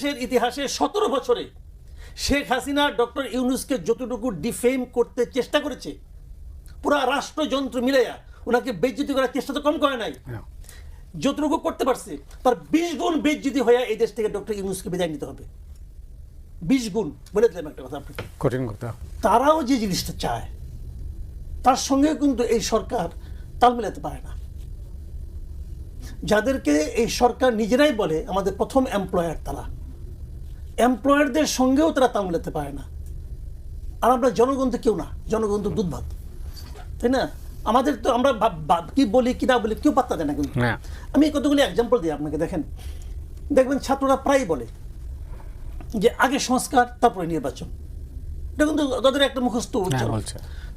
দেশের ইতিহাসে সতেরো বছরে শেখ হাসিনা ডক্টর ইউনুসকে যতটুকু ডিফেম করতে চেষ্টা করেছে পুরা রাষ্ট্রযন্ত্র মিলাইয়া ওনাকে বেজ্জিতি করার চেষ্টা তো কম করে নাই। হ্যাঁ। যতটুকু করতে পারছে তার বিশ গুণ বেজ্জিতি হয়ে এই দেশ থেকে ডক্টর ইউনুসকে বিদায় নিতে হবে। বিশ গুণ বলে দিলাম একটা কথা আপনাকে। কঠিন কথা। তারাও যে জিনিসটা চায় তার সঙ্গে কিন্তু এই সরকার তাল মেলাতে পারে না। যাদেরকে এই সরকার নিজেরাই বলে আমাদের প্রথম এমপ্লয়ার তারা। এমপ্লয়ারদের সঙ্গেও তারা তাল মেলাতে পারে না। আর আমরা জনগণ তো কেউ না জনগণ তো দুধ ভাত তাই না? আমাদের তো আমরা কি বলি কি না বলি কেউ পাত্তা দেয় না কিন্তু। হ্যাঁ। আমি কতগুলি এক্সাম্পল দিই আপনাকে দেখেন। দেখবেন ছাত্ররা প্রায়ই বলে যে আগে সংস্কার তারপরে নির্বাচন। এটা কিন্তু তাদের একটা মুখস্থ হ্যাঁ উচ্চারণ।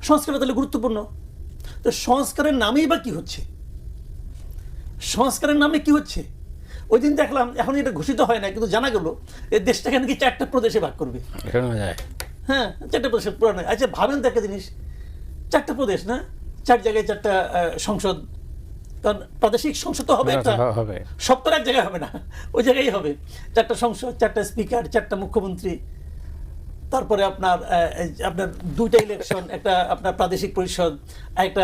সংস্কারটা তাহলে গুরুত্বপূর্ণ। তো সংস্কারের নামেই বা কি হচ্ছে? সংস্কারের নামে কি হচ্ছে? ওই দিন দেখলাম এখন এটা ঘোষিত হয় না কিন্তু জানা গেল এই দেশটাকে নাকি চারটা প্রদেশে ভাগ করবে। হ্যাঁ চারটা প্রদেশের পুরানো আচ্ছা ভাবেন তো একটা জিনিস চারটা প্রদেশ না? চার জায়গায় চারটা সংসদ। কারণ প্রাদেশিক সংসদ তো হবে একটা। হবে। সব তো এক জায়গায় হবে না ওই জায়গায় হবে। চারটা সংসদ চারটা স্পিকার চারটা মুখ্যমন্ত্রী। তারপরে আপনার আপনার দুইটা ইলেকশন একটা আপনার প্রাদেশিক পরিষদ একটা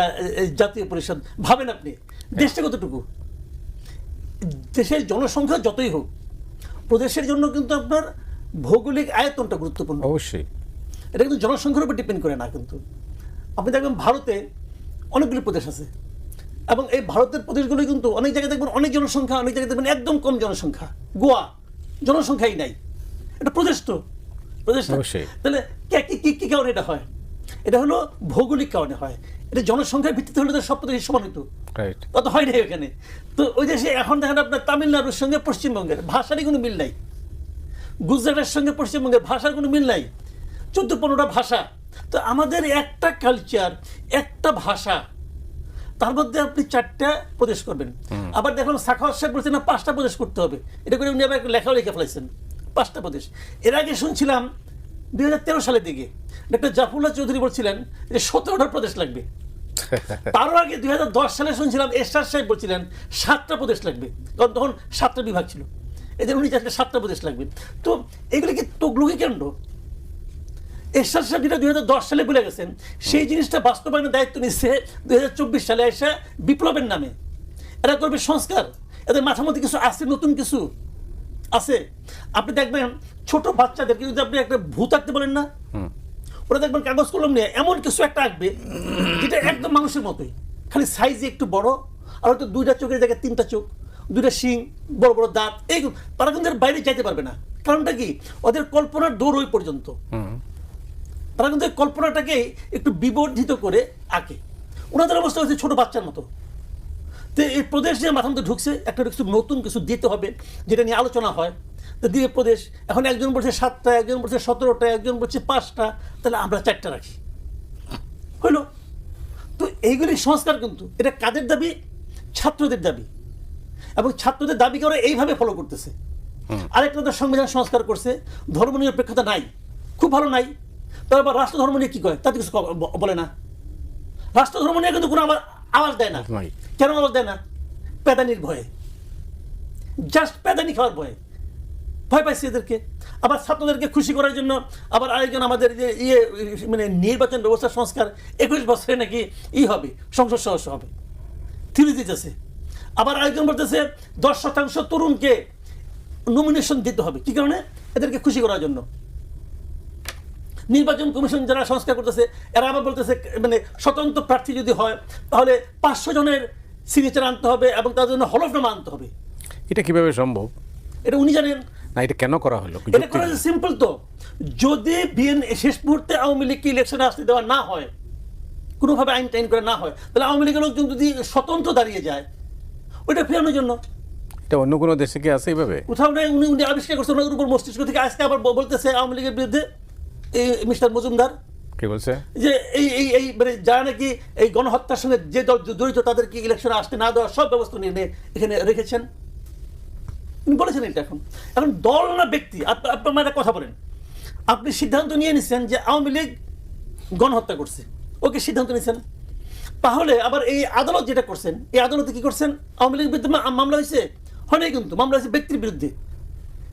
জাতীয় পরিষদ। ভাবেন আপনি দেশটা কতটুকু? দেশের জনসংখ্যা যতই হোক প্রদেশের জন্য কিন্তু আপনার ভৌগোলিক আয়তনটা গুরুত্বপূর্ণ। অবশ্যই। এটা কিন্তু জনসংখ্যার উপর ডিপেন্ড করে না কিন্তু। আপনি দেখবেন ভারতে অনেকগুলি প্রদেশ আছে এবং এই ভারতের প্রদেশগুলো কিন্তু অনেক জায়গায় দেখবেন অনেক জনসংখ্যা অনেক জায়গায় দেখবেন একদম কম জনসংখ্যা। গোয়া জনসংখ্যাই নাই। এটা প্রদেশ তো। প্রদেশ। তাহলে কি কি কারণে এটা হয়? এটা হলো ভৌগোলিক কারণে হয়। এটা জনসংখ্যার ভিত্তিতে হলে তো সব প্রদেশ সমান হতো রাইট হয় নাই ওখানে? তো ওই দেশে এখন দেখেন আপনার তামিলনাড়ুর সঙ্গে পশ্চিমবঙ্গের ভাষারই কোনো মিল নাই। গুজরাটের সঙ্গে পশ্চিমবঙ্গের ভাষার কোনো মিল নাই। চোদ্দ পনেরোটা ভাষা। তো আমাদের একটা কালচার একটা ভাষা তার মধ্যে আপনি চারটা প্রদেশ করবেন। আবার দেখুন সাখাওয়াত সাহেব বলছেন না পাঁচটা প্রদেশ করতে হবে। এটা করে উনি আবার লেখাও লিখে ফেলাইছেন পাঁচটা প্রদেশ। এর আগে শুনছিলাম দুই হাজার তেরো সালের দিকে ডক্টর জাফরুল্লাহ চৌধুরী বলছিলেন যে সতেরোটা প্রদেশ লাগবে। তারও আগে দুই হাজার দশ সালে শুনছিলাম এরশাদ সাহেব বলছিলেন, সাতটা প্রদেশ লাগবে। কারণ তখন সাতটা বিভাগ ছিল। এদের উনি চাইছিলেন সাতটা প্রদেশ লাগবে। তো এগুলি কি তগলুকি কেন্দ্র? এরশাদ সাহেব যেটা দুই হাজার দশ সালে বলে গেছেন, সেই জিনিসটা বাস্তবায়নের দায়িত্ব নিচ্ছে দুই হাজার চব্বিশ সালে এসে বিপ্লবের নামে। এরা করবে সংস্কার। এদের মাথার মধ্যে কিছু আছে, নতুন কিছু আছে। আপনি দেখবেন ছোট বাচ্চাদেরকে যদি আপনি একটা ভূত আঁকতে বলেন না ওরা দেখবেন কাগজ কলম নিয়ে এমন কিছু একটা আঁকবে যেটা একদম মানুষের মতোই। খালি সাইজে একটু বড় আর হয়তো দুইটা চোখের জায়গায় তিনটা চোখ দুইটা শিং বড় বড় দাঁত এই তারা কিন্তু বাইরে যাইতে পারবে না। কারণটা কি? ওদের কল্পনার দৌড় ওই পর্যন্ত। তারা কিন্তু কল্পনাটাকে একটু বিবর্ধিত করে আঁকে। ওনাদের অবস্থা হচ্ছে ছোট বাচ্চার মতো। তো এই প্রদেশ যে মাথার মধ্যে ঢুকছে একটা কিছু নতুন কিছু দিতে হবে যেটা নিয়ে আলোচনা হয়। তো দিয়ে প্রদেশ এখন একজন বলছে সাতটা একজন বলছে সতেরোটা একজন বলছে পাঁচটা তাহলে আমরা চারটা রাখি। হইল? তো এইগুলি সংস্কার কিন্তু এটা কাদের দাবি? ছাত্রদের দাবি। এবং ছাত্রদের দাবিকে ওরা এইভাবে ফলো করতেছে? আরেকটা ওদের সংবিধান সংস্কার করছে ধর্ম নিরপেক্ষতা নাই খুব ভালো নাই। তারপর রাষ্ট্র ধর্ম নিয়ে কী করে তাতে কিছু বলে না। রাষ্ট্র ধর্ম নিয়ে কিন্তু কোনো আওয়া- আওয়াজ দেয় না। কেন আওয়াজ দেয় না? প্যাদানির ভয়ে। জাস্ট প্যাদানি খাওয়ার ভয়ে। ভয় পাইছি এদেরকে। আবার ছাত্রদেরকে খুশি করার জন্য আবার আরেকজন আমাদের যে ইয়ে মানে নির্বাচন ব্যবস্থা সংস্কার একুশ বছরে নাকি ই হবে সংসদ সদস্য হবে। থিরি দিতেছে। আবার আরেকজন বলতেছে দশ শতাংশ তরুণকে নমিনেশন দিতে হবে। কি কারণে? এদেরকে খুশি করার জন্য। নির্বাচন কমিশন যারা সংস্কার করতেছে এরা আবার বলতেছে মানে স্বতন্ত্র প্রার্থী যদি হয় তাহলে পাঁচশো জনের সিগনেচার আনতে হবে এবং তার জন্য হলফনামা আনতে হবে। এটা কীভাবে সম্ভব? এটা উনি জানেন। না এটা কেন করা হলো? এটা করা? সিম্পল তো। যদি বিএন শেষ মুহূর্তে আওয়ামী লীগকে ইলেকশনে আসতে দেওয়া না হয় কোনোভাবে আইন টাইন করে না হয় তাহলে আওয়ামী লীগের লোকজন যদি স্বতন্ত্র দাঁড়িয়ে যায় ওইটা ফেরানোর জন্য। এটা অন্য কোনো দেশে কি আছে এইভাবে? কোথাও নেই উনি উনি আবিষ্কার করছেন ওনার উপর মস্তিষ্ক থেকে আজকে আবার বলতেছে আওয়ামী লীগের বিরুদ্ধে এই মিস্টার মজুমদার? কি বলছে? যে এই এই এই মানে যারা নাকি এই গণহত্যার সঙ্গে যে দল জড়িত তাদেরকে ইলেকশনে আসতে না দেওয়ার সব ব্যবস্থা নিয়ে এখানে রেখেছেন? উনি বলেছেন এটা এখন। এখন দল না ব্যক্তি? আপ- আপনার মানে কথা বলেন। আপনি সিদ্ধান্ত নিয়ে নিচ্ছেন যে আওয়ামী লীগ গণহত্যা করছে। ওকে সিদ্ধান্ত নিয়েছেন তাহলে আবার এই আদালত যেটা করছেন এই আদালতে কি করছেন? আওয়ামী লীগের বিরুদ্ধে মামলা হয়েছে? হয়নি কিন্তু মামলা হয়েছে ব্যক্তির বিরুদ্ধে।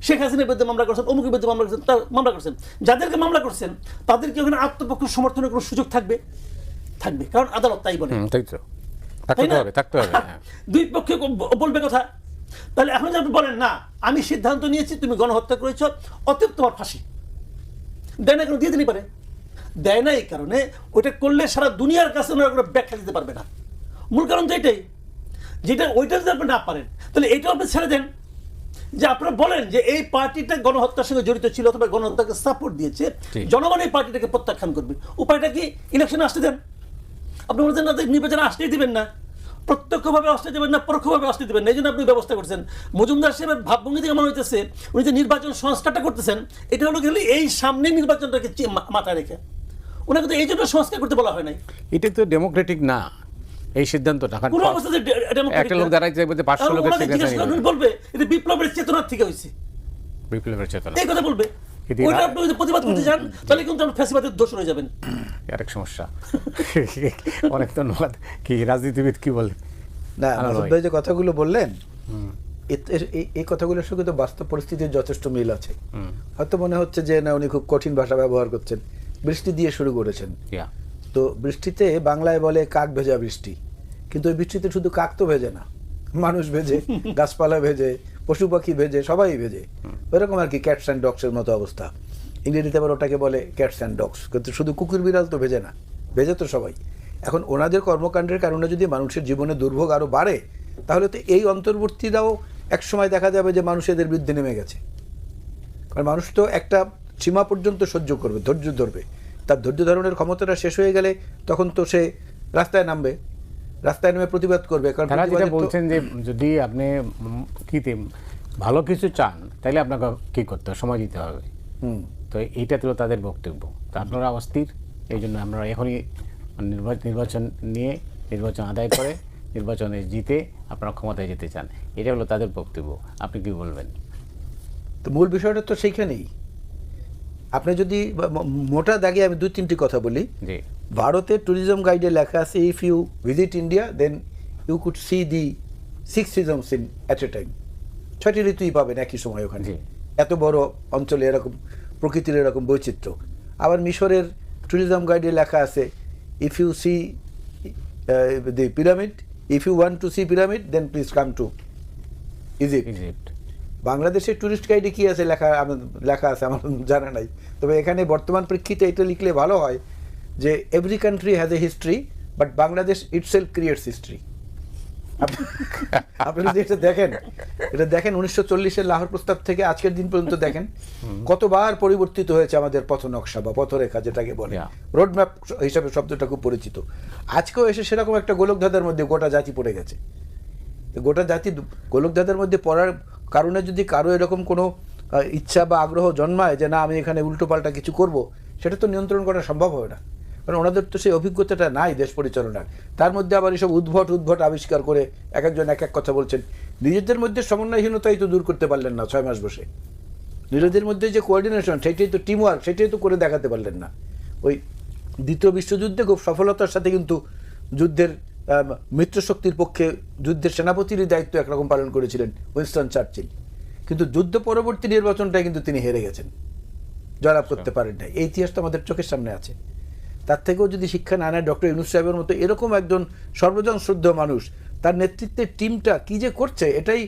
শেখ হাসিনার বিরুদ্ধে মামলা করছেন অমুকের বিরুদ্ধে মামলা করছেন তার মামলা করছেন। যাদেরকে মামলা করছেন তাদেরকে ওখানে আত্মপক্ষ সমর্থনের কোনো সুযোগ থাকবে? থাকবে কারণ আদালত তাই বলে। হ্যাঁ। দুই পক্ষে বলবে কথা। তাহলে এখন যদি আপনি বলেন না আমি সিদ্ধান্ত নিয়েছি তুমি গণহত্যা করেছ অতএব তোমার ফাঁসি। দেয় না কেন দিয়ে দিতে পারে। দেয় না এই কারণে ওইটা করলে সারা দুনিয়ার কাছে ওনারা কোনো ব্যাখ্যা দিতে পারবে না। মূল কারণ তো এটাই যেটা ওইটা যদি আপনি না পারেন তাহলে এটাও আপনি ছেড়ে দেন। যে আপনারা বলেন যে এই পার্টিটা গণহত্যার সঙ্গে জড়িত ছিল অথবা গণহত্যাকে সাপোর্ট দিয়েছে জনগণ এই পার্টিটাকে প্রত্যাখ্যান করবে। উপায়টা কি? ইলেকশনে আসতে দেন। আপনি বলছেন না নির্বাচনে আসতেই দিবেন না? প্রত্যক্ষভাবে আসতে দেবেন না পরোক্ষভাবে আসতে দেবেন না? এই জন্য আপনি ব্যবস্থা করছেন। মজুমদার সাহেবের ভাবভঙ্গি থেকে মনে হইতেছে? উনি যে নির্বাচন সংস্কারটা করতেছেন এটা হলো গেলে এই সামনে নির্বাচনটাকে মাথায় রেখে। ওনাকে তো এই জন্য সংস্কার করতে বলা হয় নাই। এটা তো ডেমোক্রেটিক না। এই democratic একটা লোক পাঁচশো লোকের বলবে এটা বিপ্লবের চেতনার থেকে হয়েছে। বিপ্লবের চেতনা। এই কথা বলবে। কিন্তু আপনি যদি প্রতিবাদ করতে চান তাহলে কিন্তু আপনি ফ্যাসিবাদের দোষ হয়ে যাবেন। আরেক সমস্যা। অনেক ধন্যবাদ। কি রাজনীতিবিদ কি বলে? না যে কথাগুলো বললেন এই- এই কথাগুলোর সঙ্গে তো বাস্তব পরিস্থিতির যথেষ্ট মিল আছে। হয়তো মনে হচ্ছে যে না উনি খুব কঠিন ভাষা ব্যবহার করছেন। বৃষ্টি দিয়ে শুরু করেছেন। তো বৃষ্টিতে বাংলায় বলে কাক ভেজা বৃষ্টি। কিন্তু ওই বৃষ্টিতে শুধু কাক তো ভেজে না মানুষ ভেজে গাছপালা ভেজে পশু পাখি ভেজে সবাই ভেজে। ওইরকম আর কি ক্যাটস অ্যান্ড ডগসের মতো অবস্থা। ইংরেজিতে আবার ওটাকে বলে ক্যাটস অ্যান্ড ডগস কিন্তু শুধু কুকুর বিড়াল তো ভেজে না ভেজে তো সবাই। এখন ওনাদের কর্মকাণ্ডের কারণে যদি মানুষের জীবনে দুর্ভোগ আরও বাড়ে তাহলে তো এই অন্তর্বর্তীরাও এক সময় দেখা যাবে যে মানুষ এদের বিরুদ্ধে নেমে গেছে। কারণ মানুষ তো একটা সীমা পর্যন্ত সহ্য করবে ধৈর্য ধরবে। তার ধৈর্য ধারণের ক্ষমতাটা শেষ হয়ে গেলে তখন তো সে রাস্তায় নামবে রাস্তায় নেমে প্রতিবাদ করবে কারণ তারা যেটা বলছেন যে যদি আপনি উম, কি ভালো কিছু চান তাহলে আপনাকে কি করতে হবে? সময় দিতে হবে। হুম। তো এইটা তো তাদের বক্তব্য। তো আপনারা অস্থির এই জন্য আমরা এখনই নির্বাচন নির্বাচন নিয়ে নির্বাচন আদায় করে নির্বাচনে জিতে আপনারা ক্ষমতায় যেতে চান। এটা হলো তাদের বক্তব্য। আপনি কি বলবেন? তো মূল বিষয়টা তো সেইখানেই। আপনি যদি মোটা দাগে আমি দুই তিনটি কথা বলি। জি। ভারতের ট্যুরিজম গাইডে লেখা আছে if you visit India then you could see the six seasons in at a time ছয়টি ঋতুই পাবেন একই সময় ওখানে। এত বড় অঞ্চলে এরকম প্রকৃতির এরকম বৈচিত্র্য। আবার মিশরের ট্যুরিজম গাইডে লেখা আছে if you see the pyramid if you want to see pyramid then please come to Egypt Egypt বাংলাদেশের ট্যুরিস্ট গাইডে কি আছে লেখা লেখা আছে আমার জানা নাই। তবে এখানে বর্তমান প্রেক্ষিতে এটা লিখলে ভালো হয় যে every country has a history but Bangladesh itself creates history আপনি যদি এটা দেখেন এটা দেখেন উনিশশো চল্লিশের লাহোর প্রস্তাব থেকে আজকের দিন পর্যন্ত দেখেন। কতবার পরিবর্তিত হয়েছে আমাদের পথ নকশা বা পথরেখা যেটাকে বলে। Yeah. রোড ম্যাপ হিসাবে শব্দটা খুব পরিচিত। আজকেও এসে সেরকম একটা গোলকধাঁধার মধ্যে গোটা জাতি পড়ে গেছে। তো গোটা জাতি গোলকধাঁধার মধ্যে পড়ার কারণে যদি কারও এরকম কোনো ইচ্ছা বা আগ্রহ জন্মায় যে না, আমি এখানে উল্টোপাল্টা কিছু করব, সেটা তো নিয়ন্ত্রণ করা সম্ভব হবে না। কারণ ওনাদের তো সেই অভিজ্ঞতাটা নাই দেশ পরিচালনার। তার মধ্যে আবার এসব উদ্ভট উদ্ভট আবিষ্কার করে এক একজন এক এক কথা বলছেন। নিজেদের মধ্যে সমন্বয়হীনতাই তো দূর করতে পারলেন না ছয় মাস বসে। নিজেদের মধ্যে যে কোঅর্ডিনেশন সেটাই তো টিম ওয়ার্ক সেটাই তো করে দেখাতে পারলেন না। ওই দ্বিতীয় বিশ্বযুদ্ধে খুব সফলতার সাথে কিন্তু যুদ্ধের মিত্রশক্তির পক্ষে যুদ্ধের সেনাপতিরই দায়িত্ব একরকম পালন করেছিলেন উইনস্টন চার্চিল। কিন্তু যুদ্ধ পরবর্তী নির্বাচনটায় কিন্তু তিনি হেরে গেছেন। জয়লাভ করতে পারেন নাই এই ইতিহাস তো আমাদের চোখের সামনে আছে। তার থেকেও যদি শিক্ষা না নেয় ডক্টর ইউনুস সাহেবের মতো এরকম একজন সর্বজন শ্রদ্ধ মানুষ তার নেতৃত্বের টিমটা কি যে করছে এটাই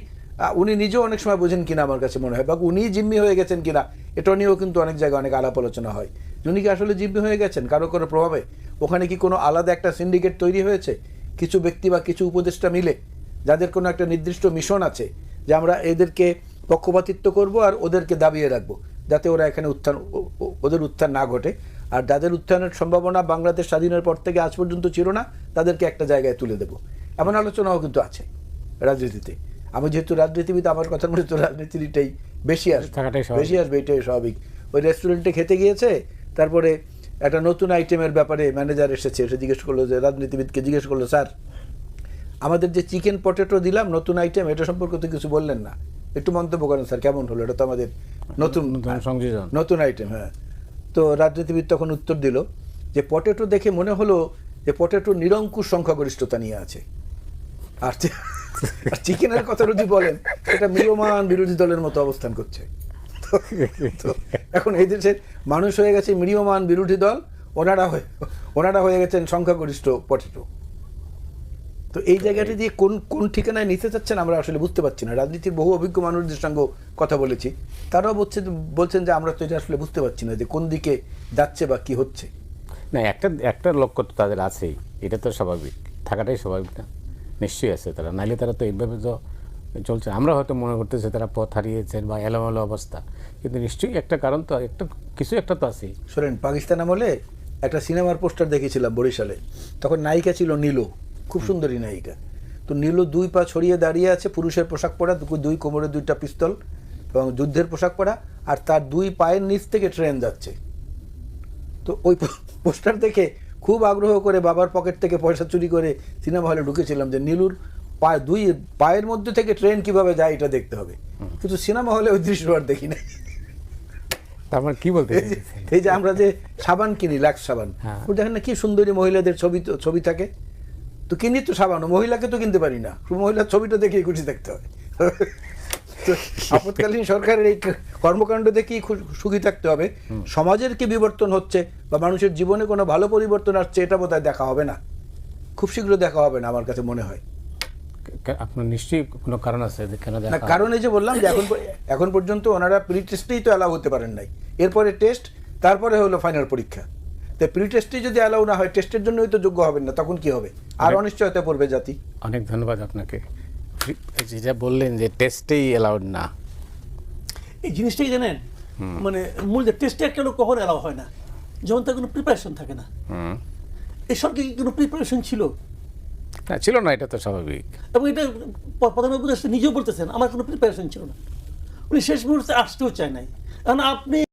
উনি নিজেও অনেক সময় বোঝেন কিনা আমার কাছে মনে হয় বা উনি জিম্মি হয়ে গেছেন কিনা এটা নিয়েও কিন্তু অনেক জায়গায় অনেক আলাপ আলোচনা হয়। উনি কি আসলে জিম্মি হয়ে গেছেন কারও কোনো প্রভাবে? ওখানে কি কোনো আলাদা একটা সিন্ডিকেট তৈরি হয়েছে? কিছু ব্যক্তি বা কিছু উপদেষ্টা মিলে যাদের কোনো একটা নির্দিষ্ট মিশন আছে যে আমরা এদেরকে পক্ষপাতিত্ব করব আর ওদেরকে দাবিয়ে রাখব যাতে ওরা এখানে উত্থান ওদের উত্থান না ঘটে। আর যাদের উত্থানের সম্ভাবনা বাংলাদেশ স্বাধীনের পর থেকে আজ পর্যন্ত ছিল না তাদেরকে একটা জায়গায় তুলে দেব। এমন আলোচনাও কিন্তু আছে রাজনীতিতে। আমি যেহেতু রাজনীতিবিদ আমার কথার মধ্যে তো রাজনীতিটাই বেশি আসবে। বেশি আসবে এটাই স্বাভাবিক। ওই রেস্টুরেন্টে খেতে গিয়েছে তারপরে একটা নতুন আইটেমের ব্যাপারে ম্যানেজার এসেছে সে জিজ্ঞেস করল যে রাজনীতিবিদকে জিজ্ঞেস করল স্যার আমাদের যে চিকেন পটেটো দিলাম নতুন আইটেম এটা সম্পর্কে তো কিছু বললেন না। একটু মন্তব্য করেন স্যার কেমন হলো? এটা তো আমাদের নতুন নতুন সংযোজন। নতুন আইটেম হ্যাঁ। তো রাজনীতিবিদ তখন উত্তর দিল যে পটেটো দেখে মনে হলো যে পটেটো নিরঙ্কুশ সংখ্যাগরিষ্ঠতা নিয়ে আছে। আর চিকেনের কথা যদি বলেন এটা মিলমান বিরোধী দলের মতো অবস্থান করছে। এখন এই দেশের মানুষ হয়ে গেছে মৃয়মান বিরোধী দল, ওনারা হয়ে ওনারা হয়ে গেছেন সংখ্যাগরিষ্ঠ পটেটো। তো এই জায়গাটি দিয়ে কোন কোন ঠিকানায় নিতে চাচ্ছেন আমরা আসলে বুঝতে পারছি না। রাজনীতির বহু অভিজ্ঞ মানুষদের সঙ্গে কথা বলেছি। তারাও বলছে বলছেন যে আমরা তো এটা আসলে বুঝতে পারছি না যে কোন দিকে যাচ্ছে বা কি হচ্ছে। না, একটা একটা লক্ষ্য তো তাদের আছেই। এটা তো স্বাভাবিক। থাকাটাই স্বাভাবিক না। নিশ্চয়ই আছে তারা। নাইলে তারা তো এইভাবে তো চলছে। আমরা হয়তো মনে করতেছি তারা পথ হারিয়েছেন বা এলোমেলো অবস্থা। কিন্তু নিশ্চয়ই একটা কারণ তো একটা কিছু একটা তো আছেই। শোনেন পাকিস্তান আমলে একটা সিনেমার পোস্টার দেখেছিলাম বরিশালে। তখন নায়িকা ছিল নীলু খুব সুন্দরী নায়িকা। তো নীলু দুই পা ছড়িয়ে দাঁড়িয়ে আছে পুরুষের পোশাক পরা দুই কোমরে দুইটা পিস্তল এবং যুদ্ধের পোশাক পরা আর তার দুই পায়ের নিচ থেকে ট্রেন যাচ্ছে। তো ওই পোস্টার দেখে খুব আগ্রহ করে বাবার পকেট থেকে পয়সা চুরি করে সিনেমা হলে ঢুকেছিলাম যে নীলুর পায়ে দুই পায়ের মধ্যে থেকে ট্রেন কীভাবে যায় এটা দেখতে হবে। কিন্তু সিনেমা হলে ওই দৃশ্য আর দেখি না তার মানে কি বলতে এই যে- এই যে আমরা যে সাবান কিনি লাক্স সাবান হ্যাঁ। দেখেন না কি সুন্দরী মহিলাদের ছবি তো- ছবি থাকে? তো কিনি তো সাবান ও মহিলাকে তো কিনতে পারি না। মহিলার ছবিটা দেখে খুশি দেখতে হয়। তো আপৎকালীন সরকারের এই কর্মকাণ্ড দেখেই সুখী থাকতে হবে। সমাজের কি বিবর্তন হচ্ছে বা মানুষের জীবনে কোনো ভালো পরিবর্তন আসছে এটা বোধহয় দেখা হবে না। খুব শীঘ্র দেখা হবে না আমার কাছে মনে হয়। আপনার নিশ্চয়ই কোনো কারণ আছে যে কেন দেখা কারণ এই যে বললাম যে এখন এখন পর্যন্ত ওনারা প্রি টেস্টেই তো অ্যালাউ হতে পারেন নাই। এরপরে টেস্ট তারপরে হলো ফাইনাল পরীক্ষা। তো প্রি টেস্টে যদি অ্যালাউ না হয় টেস্টের জন্যই তো যোগ্য হবেন না তখন কি হবে? আর অনিশ্চয়তা পড়বে জাতি। অনেক ধন্যবাদ আপনাকে। যেটা বললেন যে টেস্টেই অ্যালাউড না। এই জিনিসটাই জানেন? মানে মূল যে টেস্টে একটা লোক কখন এলাও হয় না? যখন তার কোনো প্রিপারেশন থাকে না। সরকার কি কোনো প্রিপারেশন ছিল? না, ছিল না, এটা তো স্বাভাবিক। এবং এটা প্রধান উপদেষ্টা নিজেও বলতেছেন, আমার কোনো প্রিপারেশন ছিল না। উনি শেষ মুহূর্তে আসতেও চায় নাই। কারণ আপনি